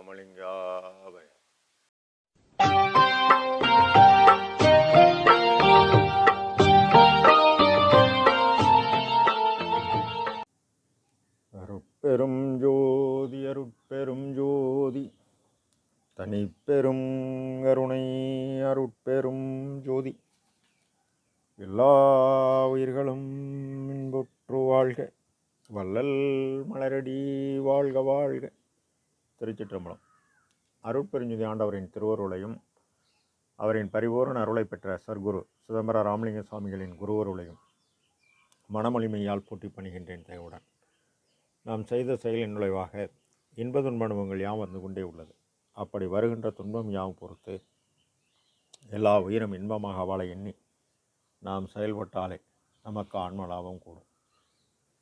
ராமலிங்காவை அருட்பெரும் ஜோதி அருட்பெரும் ஜோதி. தனிப்பெரும் கருணை அருட்பெரும் ஜோதி. எல்லா உயிர்களும் இன்புற்று வாழ்க. வள்ளல் மலரடி வாழ்க வாழ்க. திருச்சிற்றம்பலம். அருட்பெருஞ்சுதி ஆண்டவரின் திருவருளையும் அவரின் பரிபூரண அருளை பெற்ற சர்க்குரு சிதம்பர ராமலிங்க சுவாமிகளின் குருவருளையும் மனமொழிமையால் போட்டி பணிகின்றேன் தயவுடன். நாம் செய்த செயலின் நுழைவாக இன்ப துன்ப அனுபவங்கள் யாம் வந்து கொண்டே உள்ளது. அப்படி வருகின்ற துன்பம் யாம் பொறுத்து எல்லா உயிரும் இன்பமாக வாழ எண்ணி நாம் செயல்பட்டாலே நமக்கு ஆன்ம லாபம் கூடும்.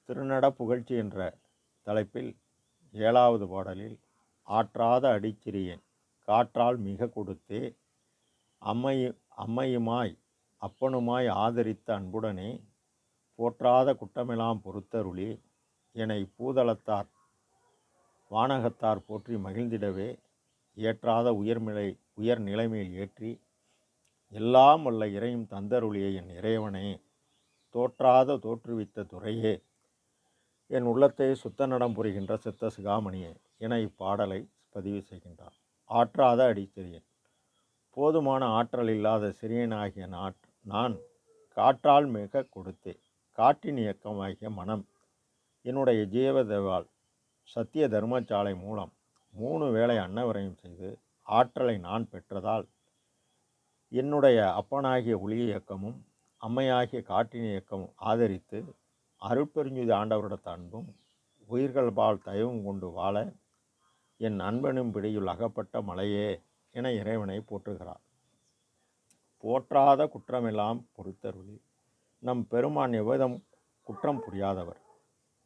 திருநட புகழ்ச்சி என்ற தலைப்பில் ஏழாவது பாடலில் ஆற்றாத அடிச்சிறியேன். காற்றால் மிக கொடுத்தே அம்மையு அம்மையுமாய் அப்பனுமாய் ஆதரித்த அன்புடனே போற்றாத குற்றமெல்லாம் பொறுத்தருளி என்னை பூதளத்தார் வானகத்தார் போற்றி மகிழ்ந்திடவே ஏற்றாத உயர்நிலை உயர் நிலைமையில் ஏற்றி எல்லாம் வல்ல இறையும் தந்தருளிய என் இறைவனே தோற்றாத தோற்றுவித்த துறையே என் உள்ளத்தை சுத்த நடம் புரிகின்ற சித்த சிகாமணியே என இப்பாடலை பதிவு செய்கின்றார். ஆற்றாத அடித்திரியன் போதுமான ஆற்றல் இல்லாத சிறியனாகிய நாட் நான் காற்றால் மிக கொடுத்தே காற்றின் இயக்கமாகிய மனம் என்னுடைய ஜீவதேவால் சத்திய தர்மசாலை மூலம் மூணு வேளை அன்னவரையும் செய்து ஆற்றலை நான் பெற்றதால் என்னுடைய அப்பனாகிய ஒளி இயக்கமும் அம்மையாகிய காற்றின் இயக்கமும் ஆதரித்து அருட்பெருஞ்சுதி ஆண்டவரிடத்த அன்பும் உயிர்கள் பால் தயவும் கொண்டு வாழ என் அன்பனும் பிடியில் அகப்பட்ட மலையே என இறைவனை போற்றுகிறார். போற்றாத குற்றமெல்லாம் பொறுத்தருளி. நம் பெருமான் எவ்விதம் குற்றம் புரியாதவர்.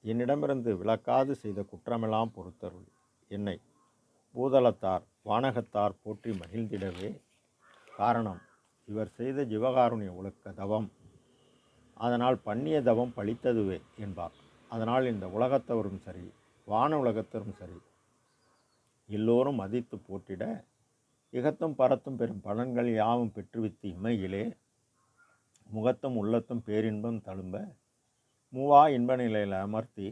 என்னிடமிருந்து விலக்காது செய்த குற்றமெல்லாம் பொறுத்தருள். என்னை பூதலத்தார் வானகத்தார் போற்றி மகிழ்ந்திடவே. காரணம் இவர் செய்த ஜீவகாருண்ய ஒழுக்க தவம். அதனால் பண்ணிய தவம் பழித்ததுவே என்பார். அதனால் இந்த உலகத்தவரும் சரி வான உலகத்தவரும் சரி எல்லோரும் மதித்து போட்டிட இகத்தும் பரத்தும் பெறும் பலன்கள் யாவும் பெற்றுவித்து இம்மையிலே முகத்தும் உள்ளத்தும் பேரின்பம் தழும்ப மூவா இன்ப நிலையில் அமர்த்தி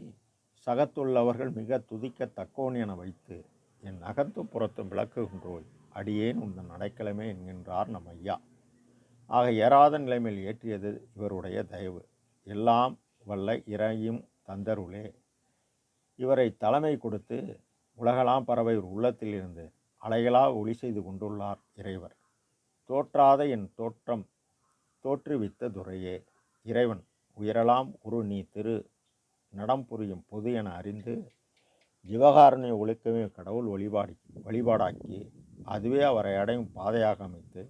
சகத்துள்ளவர்கள் மிக துதிக்க தக்கோன் என வைத்து என் அகத்தும் புறத்தும் விளக்குகின்றோய் அடியேன் உந்தன் நடைக்கிழமை என்கின்றார் நம் ஐயா. ஆக ஏறாத நிலைமையில் ஏற்றியது இவருடைய தயவு. எல்லாம் வல்ல இறையும் தந்தருளே. இவரை தலைமை கொடுத்து உலகலாம் பறவை உள்ளத்தில் இருந்து அலைகளா ஒளி செய்து கொண்டுள்ளார் இறைவர். தோற்றாத என் தோற்றம் தோற்றுவித்த துறையே. இறைவன் உயரலாம் உரு நீ திரு. நடம் புரியும் பொது என அறிந்து ஜீவகாரணிய ஒழுக்கமே கடவுள் வழிபாடி வழிபாடாக்கி அதுவே அவரை அடையும் பாதையாக அமைத்து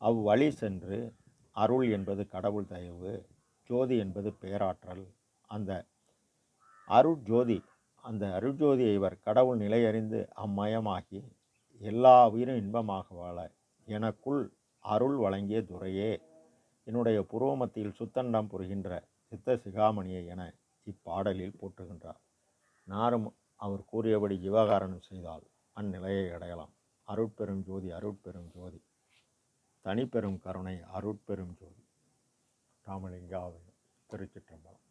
அவ்வழி சென்று அருள் என்பது கடவுள் தயவு ஜோதி என்பது பேராற்றல். அந்த அருட்ஜோதி அந்த அருட்ஜோதியை இவர் கடவுள் நிலையறிந்து அம்மயமாகி எல்லா உயிரும் இன்பமாக வாழ எனக்குள் அருள் வழங்கிய துறையே. என்னுடைய புருவமத்தியில் சுத்தண்டம் புரிகின்ற சித்த சிகாமணியை என இப்பாடலில் போற்றுகின்றார். நாரும் அவர் கூறியபடி ஜீவகாரணம் செய்தால் அந்நிலையை அடையலாம். அருட்பெரும் ஜோதி அருட்பெரும் ஜோதி. தனிப்பெரும் கருணை அருட்பெரும் ஜோதி. ராமலிங்காவை திருச்சிற்றம்பலம்.